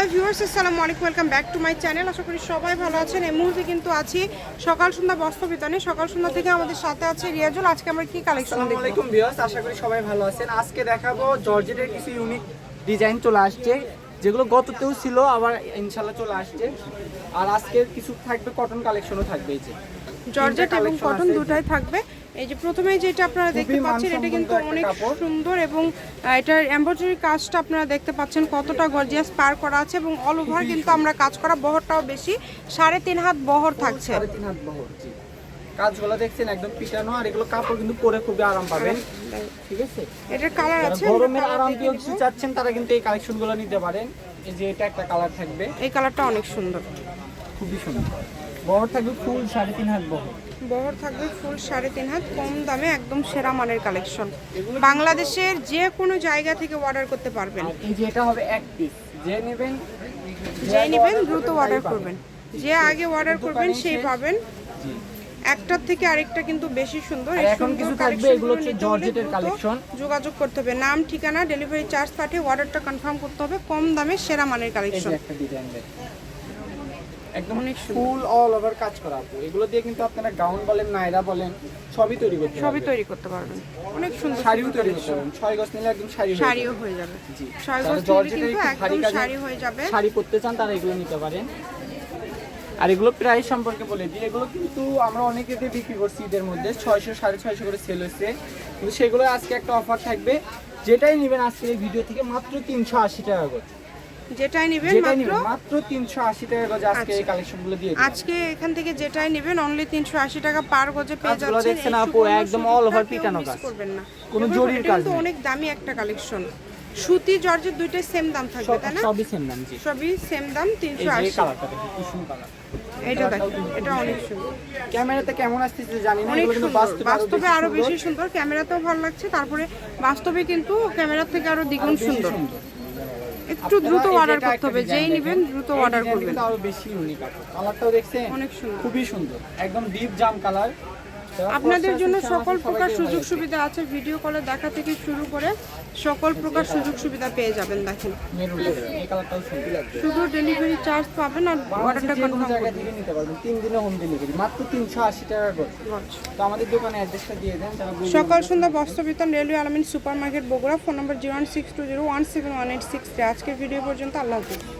Hello viewers আসসালামু আলাইকুম welcome back to my channel. আশা করি সবাই ভালো আছেন। এই মুহূর্তে কিন্তু আছি সকাল সন্ধ্যা বস্ত্র বিতানে সকাল সন্ধ্যা থেকে আমাদের সাথে আছে রিয়াজুল। আজকে আমরা কি কালেকশন আসসালামু দেখব? আলাইকুম ভিউয়ার্স আশা করি সবাই ভালো আছেন। আজকে দেখাবো জর্জেটের কিছু ইউনিক ডিজাইন চলে আসছে যেগুলো গততেও ছিল আবার ইনশাল্লাহ চলে আসছে। আর আজকে কিছু থাকবে কটন কালেকশনও থাকবে এই যে। জর্জেট এবং কটন। দুটাই থাকবে। এই যে প্রথমে যেটা আপনারা দেখতে পাচ্ছেন এটা কিন্তু অনেক। সুন্দর এবং এটার এমব্রয়ডারি কাজটা আপনারা দেখতে পাচ্ছেন কতটা গর্জিয়াস পার করা আছে এবং অল ওভার কিন্তু আমরা কাজ করা বহরটাও বেশি সাড়ে তিন হাত বহর থাকছে। সাড়ে তিন হাত বহর কাজগুলো দেখছেন একদম পিটানো আর এগুলো কাপড় কিন্তু পরে খুবই আরাম পাবেন। ঠিক আছে? এটার কালার আছে গরমের আরাম চাচ্ছেন তারা কিন্তু এই কালেকশনগুলো নিতে পারেন। এই যে এটা একটা কালার থাকবে। এই কালারটা অনেক সুন্দর। খুবই সুন্দর। বহর থাকবে ফুল সাড়ে তিন হাত বহর। বহর থাকবে ফুল সাড়ে তিন হাত কম দামে একদম সেরা মানের কালেকশন বাংলাদেশের যে কোনো জায়গা থেকে অর্ডার করতে পারবেন। এই যে এটা হবে এক পিস যে নেবেন দ্রুত অর্ডার করবেন। যে আগে অর্ডার করবেন সেই পাবেন। একটার থেকে আরেকটা কিন্তু বেশি সুন্দর। এখন কিছু থাকবে, এগুলো হচ্ছে collectionগুলো নিতে হলে জর্জেটের দ্রুত যোগাযোগ করতে হবে। নাম ঠিকানা ডেলিভারি চার্জ পাঠিয়ে অর্ডারটা কনফার্ম করতে হবে। কম দামে সেরা মানের কালেকশন একটা ডিজাইন দেখ। একদম অনেক ফুল অল ওভার কাজ করা আপু। এগুলো দিয়ে কিন্তু আপনারা গাউন বলেন নাইরা বলেন সবই তৈরি করতে সবই তৈরি করতে পারবেন। অনেক সুন্দর শাড়িও তৈরি করতে পারবেন। ছয় গজ নিলে একদম শাড়ি শাড়িও হয়ে যাবে। জি। ছয় গজ নিলে কিন্তু একদম শাড়ি হয়ে যাবে। শাড়ি পরতে চান তারা এগুলো নিতে পারেন। আর এগুলো প্রাইস সম্পর্কে বলে দিই এগুলো কিন্তু আমরা অনেকেতে বিক্রি করছি ঈদের মধ্যে। ছয়শো সাড়ে ছয়শো করে সেল হয়েছে। কিন্তু সেগুলো আজকে একটা অফার থাকবে। যেটাই নেবেন আজকে এই ভিডিও থেকে মাত্র তিনশো আশি টাকা করে। যেটাই নেবেন মাত্র মাত্র তিনশো আশি টাকা গজ আজকে এই আচ্ছা। কালেকশনগুলো দিয়ে আজকে এখান থেকে যেটাই নেবেন অনলি তিনশো আশি টাকা পার গজে পেয়ে যাচ্ছেন। দেখছেন আপু, একদম over কেউ পিটানো কাজ। করবেন না। কোনো জরির কাজ নেই। অনেক দামি একটা কালেকশন সুতি জর্জের দুইটাই সেম দাম থাকবে তাই না? সবই সেম দাম জি। সবই সেম দাম এই তিনশো আশি কালারটা দেখুন কুসুম কালার এটা দেখেন এটা অনেক সুন্দর। ক্যামেরাতে কেমন আসতেছে জানি না অনেক কিন্তু বাস্তবে আরও। বেশি সুন্দর। ক্যামেরাতেও ভালো লাগছে তারপরে বাস্তবে কিন্তু ক্যামেরার থেকে আরও দ্বিগুণ সুন্দর। একটু দ্রুত অর্ডার করতে হবে যেই নেবেন দ্রুত অর্ডার করবেন। আরও বেশি ইউনিক আছে। কালারটাও দেখছেন? অনেক সুন্দর। খুবই সুন্দর। একদম ডিপ জাম কালার আপনাদের জন্য সকল প্রকার সুযোগ সুবিধা আছে। ভিডিও কলে দেখা থেকে শুরু করে সকল প্রকার সুযোগ সুবিধা পেয়ে যাবেন দেখেন। সুন্দর শুধু ডেলিভারি চার্জ পাবেন আর অর্ডারটা কনফার্ম করবেন। থেকে নিতে পারবেন। তিন দিনে হোম ডেলিভারি মাত্র তিনশো আশি টাকা করে। তো আমাদের দোকানে অ্যাড্রেসটা দিয়ে দেন। সকাল সন্ধ্যা বস্ত্র বিতরণ railway Alamin super market Bogura phone number zero one six two zero one seven one eight six আজকের ভিডিও পর্যন্ত আল্লাহ হাফিজ।